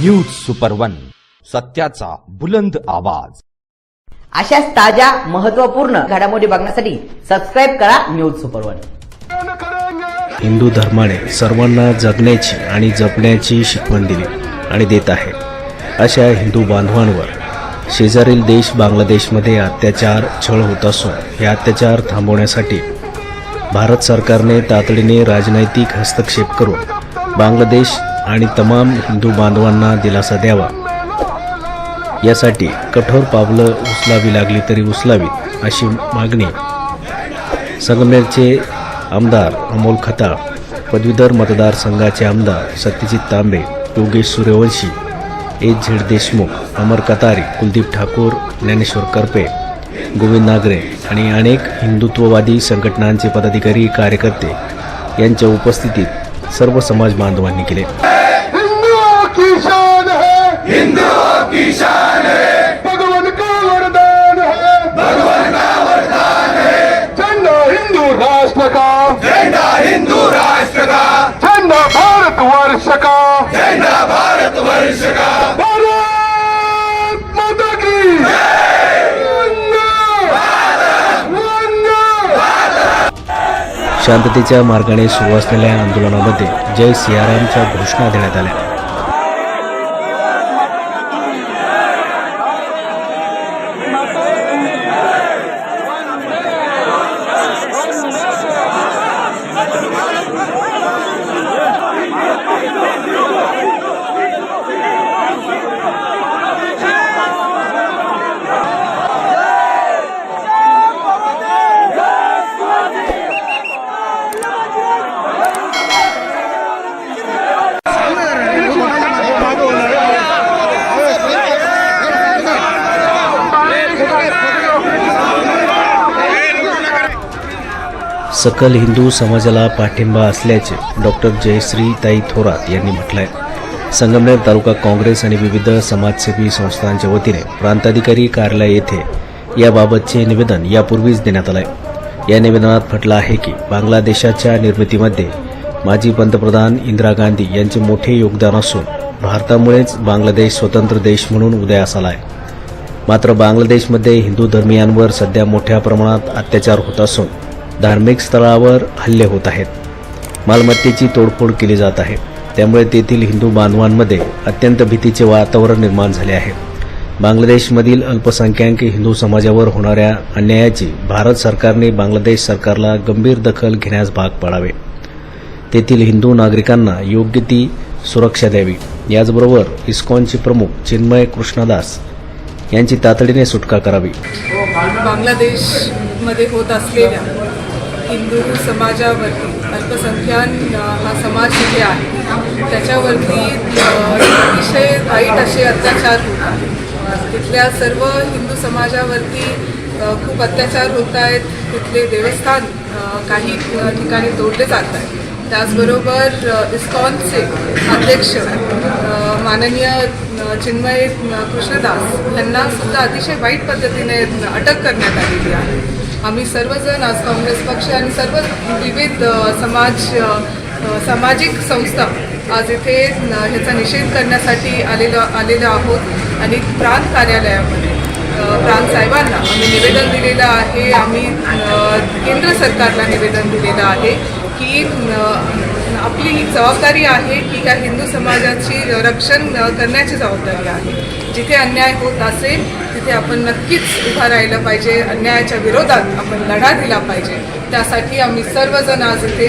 News super one सत्याचा बुलंद आवाज. अशाच ताज्या महत्त्वपूर्ण घडामोडी बघण्यासाठी सबस्क्राईब करा न्यूज सुपर वन हिंदू धर्माने सर्वांना जगण्याची आणि जपण्याची शिकवण दिली आणि देत आहे. अशा हिंदू बांधवांवर शेजारील देश बांगलादेशमध्ये अत्याचार छळ होत असून हे अत्याचार थांबवण्यासाठी भारत सरकारने तातडीने राजनैतिक हस्तक्षेप करून बांगलादेश आणि तमाम हिंदू बांधवांना दिलासा द्यावा. यासाठी कठोर पावलं उचलावी लागली तरी उचलावीत अशी मागणी. संगमेरचे आमदार अमोल खता पदवीधर मतदारसंघाचे आमदार सत्यजित तांबे योगेश सूर्यवंशी एच झेड देशमुख अमर कतारी कुलदीप ठाकूर ज्ञानेश्वर करपे गोविंद नागरे आणि अनेक हिंदुत्ववादी संघटनांचे पदाधिकारी कार्यकर्ते यांच्या उपस्थितीत सर्व समाज बांधवांनी केले. की शान है। हिंदुओं की शान है। भगवान का वरदान है। भगवान का वरदान है। झंडा हिंदू राष्ट्र का। झंडा हिंदू राष्ट्र का। झंडा भारत वर्ष का। झंडा भारत वर्ष का। भारत माता की। वंदे। वंदे। शांततेच्या मार्गाने सुरू असलेल्या आंदोलनामध्ये जय सियारामच्या घोषणा देण्यात आल्या. सकल हिंदू समाजाला पाठिंबा असल्याचे डॉक्टर जयश्रीताई थोरात यांनी म्हटलं आहे संगमनेर तालुका काँग्रेस आणि विविध समाजसेवी संस्थांच्या वतीने प्रांताधिकारी कार्यालय येथे याबाबतचे निवेदन यापूर्वीच देण्यात आलंय. या निवेदनात म्हटलं आहे की बांगलादेशाच्या निर्मितीमध्ये माजी पंतप्रधान इंदिरा गांधी यांचे मोठे योगदान असून भारतामुळेच बांगलादेश स्वतंत्र देश म्हणून उदयास आला आहे मात्र बांगलादेशमध्ये हिंदू धर्मियांवर सध्या मोठ्या प्रमाणात अत्याचार होत असून धार्मिक स्थळावर हल्ले होत आहेत. मालमत्तेची तोडफोड केली जात आहे. त्यामुळे तेथील हिंदू बांधवांमध्ये अत्यंत भीतीचे वातावरण निर्माण झाले आहे. बांगलादेशमधील अल्पसंख्याक हिंदू समाजावर होणाऱ्या अन्यायाची भारत सरकारने बांगलादेश सरकारला गंभीर दखल घेण्यास भाग पाडावे. तेथील हिंदू नागरिकांना योग्य ती सुरक्षा द्यावी. याचबरोबर इस्कॉनचे प्रमुख चिन्मय कृष्णदास यांची तातडीने सुटका करावी. बांगलादेशमध्ये होत असलेल्या हिंदू समाजावरती अल्पसंख्यान हा समाज जिथे आहे त्याच्यावरती अतिशय वाईट असे अत्याचार होत आहेत. तिथल्या सर्व हिंदू समाजावरती खूप अत्याचार होत आहेत. तिथले देवस्थान काही ठिकाणी तोडले जात आहेत. त्याचबरोबर इस्कॉनचे अध्यक्ष माननीय चिन्मय कृष्णदास यांना सुद्धा अतिशय वाईट पद्धतीने अटक करण्यात आलेली आहे. आम्ही सर्वजण आज काँग्रेस पक्ष आणि सर्व विविध समाज सामाजिक संस्था आज इथे ह्याचा निषेध करण्यासाठी आलेलो आलेलो आहोत. आणि प्रांत कार्यालयामध्ये प्राण प्रांत साहेबांना आम्ही निवेदन दिलेलं आहे. आम्ही केंद्र सरकारला निवेदन दिलेलं आहे की आपली ही जबाबदारी आहे की या हिंदू समाजाची रक्षण करण्याची जबाबदारी आहे. जिथे अन्याय होत असेल तिथे आपण नक्कीच उभा राहिलं पाहिजे. अन्यायाच्या विरोधात आपण लढा दिला पाहिजे. त्यासाठी आम्ही सर्वजण आज इथे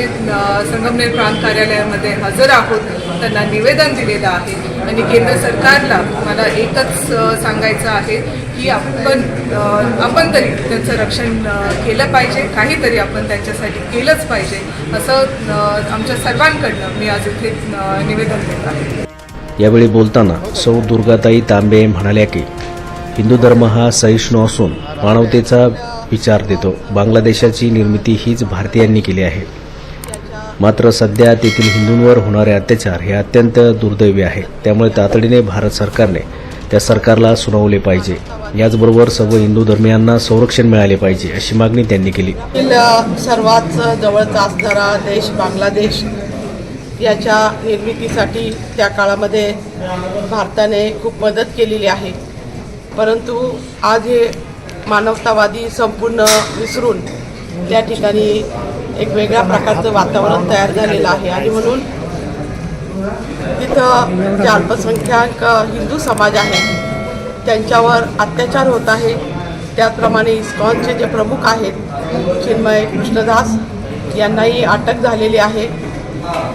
संगमनेर प्रांत कार्यालयामध्ये हजर आहोत. त्यांना निवेदन दिलेलं आहे. आणि केंद्र सरकारला मला एकच सांगायचं आहे की आपण आपण तरी त्यांचं रक्षण केलं पाहिजे. काहीतरी आपण त्यांच्यासाठी केलंच पाहिजे. असं आमच्या सर्वांकडनं मी आज इथे निवेदन देत आहे. यावेळी बोलताना सौ दुर्गाताई तांबे म्हणाल्या की हिंदू धर्म हा सहिष्णू असून मानवतेचा विचार देतो. बांगलादेशाची निर्मिती हीच भारतीयांनी केली आहे. मात्र सध्या तेथील हिंदूंवर होणारे अत्याचार हे अत्यंत दुर्दैवी आहे. त्यामुळे तातडीने भारत सरकारने त्या सरकारला सुनावले पाहिजे. याचबरोबर सर्व हिंदू धर्मियांना संरक्षण मिळाले पाहिजे अशी मागणी त्यांनी केली. सर्वात जवळचा असणारा देश बांगलादेश. याच्या निर्मितीसाठी त्या काळामध्ये भारताने खूप मदत केलेली आहे. परंतु आज हे मानवतावादी संपूर्ण विसरून त्या ठिकाणी एक वेगळ्या प्रकारचं वातावरण तयार झालेलं आहे. आणि म्हणून तिथं जे अल्पसंख्याक हिंदू समाज आहे त्यांच्यावर अत्याचार होत आहे. त्याचप्रमाणे इस्कॉनचे जे प्रमुख आहेत चिन्मय कृष्णदास यांनाही अटक झालेली आहे.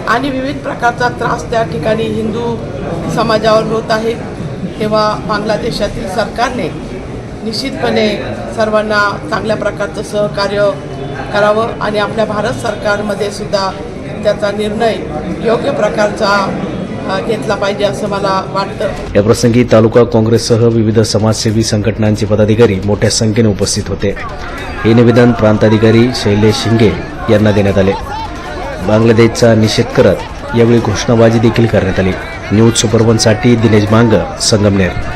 आणि विविध प्रकारचा त्रास त्या ठिकाणी हिंदू समाजावर होत आहे. तेव्हा बांगलादेशातील सरकारने निश्चितपणे सर्वांना चांगल्या प्रकारचं सहकार्य करावं आणि आपल्या भारत सरकारमध्ये सुद्धा त्याचा निर्णय योग्य प्रकारचा घेतला पाहिजे असं मला वाटतं. याप्रसंगी तालुका काँग्रेससह विविध समाजसेवी संघटनांचे पदाधिकारी मोठ्या संख्येने उपस्थित होते. हे निवेदन प्रांताधिकारी शैलेश शिंगे यांना देण्यात आले. बांगलादेशचा निषेध करत यावेळी घोषणाबाजी देखील करण्यात आली. न्यूज सुपरवनसाठी दिनेश मांग संगमनेर.